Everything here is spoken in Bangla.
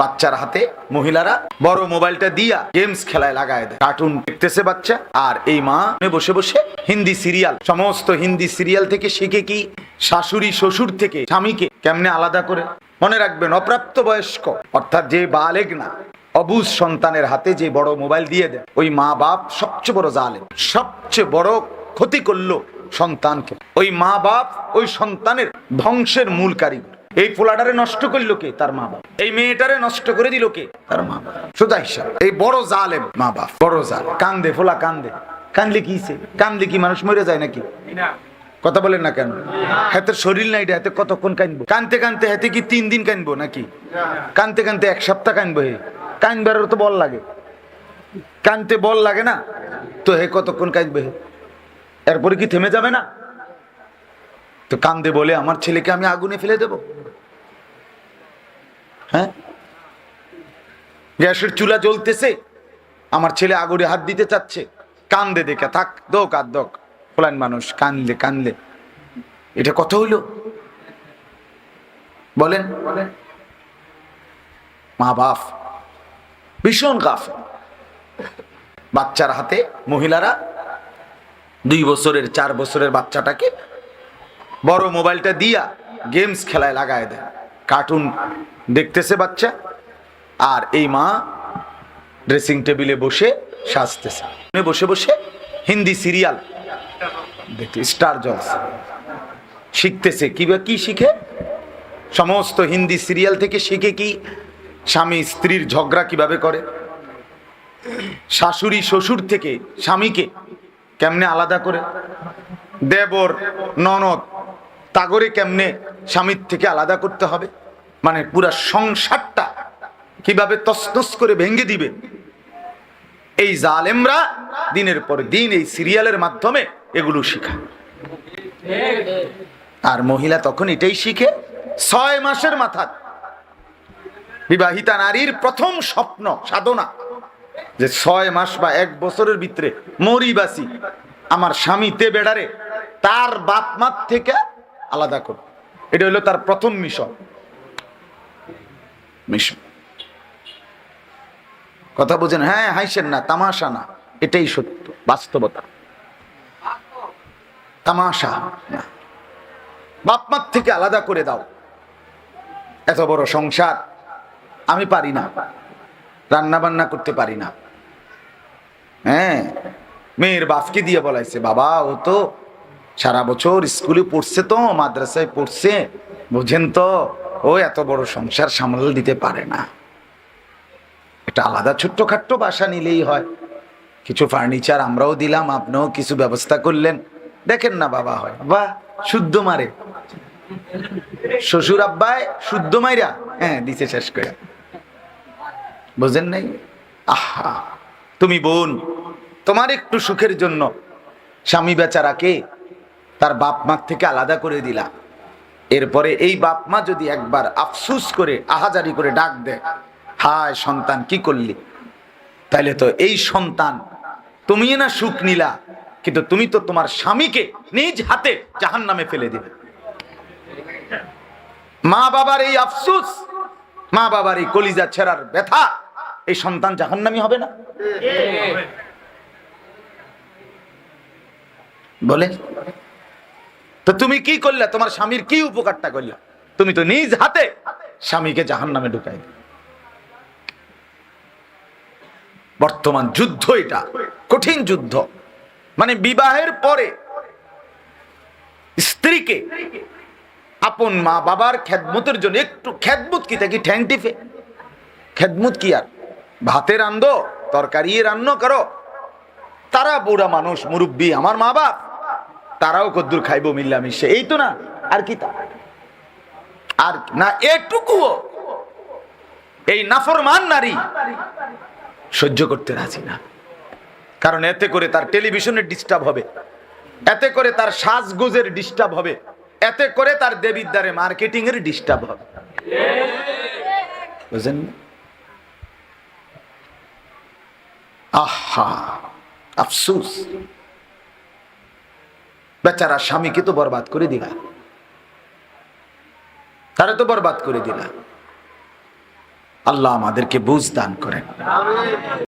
বাচ্চার হাতে মহিলারা বড় মোবাইলটা দিয়া গেমস খেলায় লাগায় দেয়। কার্টুন দেখতেছে বাচ্চা, আর এই মা বসে বসে হিন্দি সিরিয়াল সমস্ত হিন্দি সিরিয়াল থেকে শিখে কি শাশুড়ি শ্বশুর থেকে স্বামীকে কেমনে আলাদা করে? মনে রাখবেন, অপ্রাপ্ত বয়স্ক, অর্থাৎ যে বালেগ না, অবুজ সন্তানের হাতে যে বড় মোবাইল দিয়ে দেয়, ওই মা বাপ সবচেয়ে বড় জালে সবচেয়ে বড় ক্ষতি করল সন্তানকে। ওই মা বাপ ওই সন্তানের ধ্বংসের মূল কারিগর। এই পোলাটারে নষ্ট করল কে? তার মা বাপ। এই মেয়েটারে নষ্ট করে দিল কে? তার মা বাপ। সোজা হিসাব এই বড় জালেম মা বাপ বড় জাল কান্দে ফোলা কান্দে। কান্দলে কি সে? কান্দলে কি মানুষ মরে যায় নাকি? কথা বলেন না কেন? হাতে শরীর নাই হাতে কতক্ষণ কানবো? কানতে কানতে হাতে কি তিন দিন কানবো নাকি? কানতে কানতে এক সপ্তাহ কানবো হে। কানবার তো বল লাগে। কানতে বল লাগে না তো হে কতক্ষণ কানবে হে? এরপরে কি থেমে যাবে না? তো কান্দে বলে আমার ছেলেকে আমি আগুনে ফেলে দেব? হ্যাঁ? গ্যাসের চুলা জ্বলতেছে, আমার ছেলে আগুনে হাত দিতে চাচ্ছে। কান্দে দেখে, থাক, দোক আর দোক। ফলান মানুষ কানলে কানলে এটা কত হইল? বলেন। মা বাপ, ভীষণ গাফ। বাচ্চার হাতে মহিলারা দুই বছরের, চার বছরের বাচ্চাটাকে বড় মোবাইলটা দিয়া গেমস খেলায় লাগায় দেয়। কার্টুন দেখতেছে বাচ্চা, আর এই মা ড্রেসিং টেবিলে বসে সাজতেছে। বসে বসে হিন্দি সিরিয়াল দেখতে, স্টার জলসা। শিখতেছে কি বা কি শিখে? সমস্ত হিন্দি সিরিয়াল থেকে শিখে কি স্বামী স্ত্রীর ঝগড়া কীভাবে করে? শাশুড়ি শ্বশুর থেকে স্বামীকে কেমনে আলাদা করে? দেবর, ননদ তাগরে কেমনে স্বামীর থেকে আলাদা করতে হবে? মানে পুরা সংসারটা কীভাবে তসনস করে ভেঙে দিবে? এই জালেমরা দিনের পর দিন এই সিরিয়ালের মাধ্যমে এগুলো শিখায় আর মহিলা তখন এটাই শিখে, ছয় মাসের মাথা। বিবাহিতা নারীর প্রথম স্বপ্ন, সাধনা, যে ছয় মাস বা এক বছরের ভিতরে মরি বাসি আমার স্বামী তে বেড়ারে, তার বাপ মাত থেকে আলাদা করো। এটা হলো তার প্রথম মিশন। মিশন। কথা বুঝেন? হ্যাঁ হাইসেন না, তামাশা না, এটাই সত্য, বাস্তবতা। তামাশা না। বাপ মাত থেকে আলাদা করে দাও। এত বড় সংসার, আমি পারি না। রান্না বান্না করতে পারি না। হ্যাঁ মেয়ের বাপকে দিয়ে বলাইছে, বাবা, ও তো সারা বছর স্কুলে পড়ছে তো, মাদ্রাসায় পড়ছে, বুঝেন তো, ও এত বড় সংসার সামাল দিতে পারে না। এটা আলাদা ছোট্টখাট্ট বাসা নিলেই হয়। কিছু ফার্নিচার আমরাও দিলাম, আপনিও কিছু ব্যবস্থা করলেন। দেখেন না বাবা হয়। বাহ শুদ্ধ মারে। শ্বশুর আব্বায় শুদ্ধ মাইরা। হ্যাঁ দিছে শেষ করে। বুঝেন নাই? আহা, তুমি বোন, তোমার একটু সুখের জন্য। স্বামী বেচারাকে তার বাপ মার থেকে আলাদা করে দিলা। এরপরে এই বাপ মা যদি একবার আফসুস করে, আহাজারি করে ডাক দেয়, হায় সন্তান, কি করলি? তাইলে তো এই সন্তান তুমি না সুখ নিলা, কিন্তু তুমি তো তোমার স্বামীকে নিজ হাতে জাহান নামে ফেলে দিবে মা বাবার এই আফসুস, মা বাবার এই কলিজা ছেঁড়ার ব্যথা, এই সন্তান জাহান্নামি হবে না? বলে? তো তুমি কি করলে? তোমার স্বামীর কি উপকারটা করলে? তুমি তো নিজ হাতে স্বামীকে জাহান নামে ঢুকাই বর্তমান যুদ্ধ এটা, কঠিন যুদ্ধ। মানে বিবাহের পরে স্ত্রীকে আপন মা বাবার খেদমতের জন্য একটু খেদমত কি থাকি ঠ্যাং টিফে খেদমত কি আর? ভাতে রান্ধো তরকারি রান্ন করো। তারা বুড়া মানুষ, মুরব্বী, আমার মা বাপ। তারাও কদ্দুর খাইবো মিল্লামিশে এই তো না, আর কি তা? আর না, এটুকুও এই নাফরমান নারী সহ্য করতে রাজি না। কারণ এতে করে তার টেলিভিশনের ডিস্টার্ব হবে, এতে করে তার সাজগোজের ডিস্টার্ব হবে, এতে করে তার দেবিদ্বারে মার্কেটিং এর ডিস্টার্ব হবে। বুঝলেন আহা, আফসুস। বেচারা স্বামীকে তো বরবাদ করে দিলা। তারা তো বরবাদ করে দিলা। আল্লাহ আমাদেরকে বুঝ দান করেন।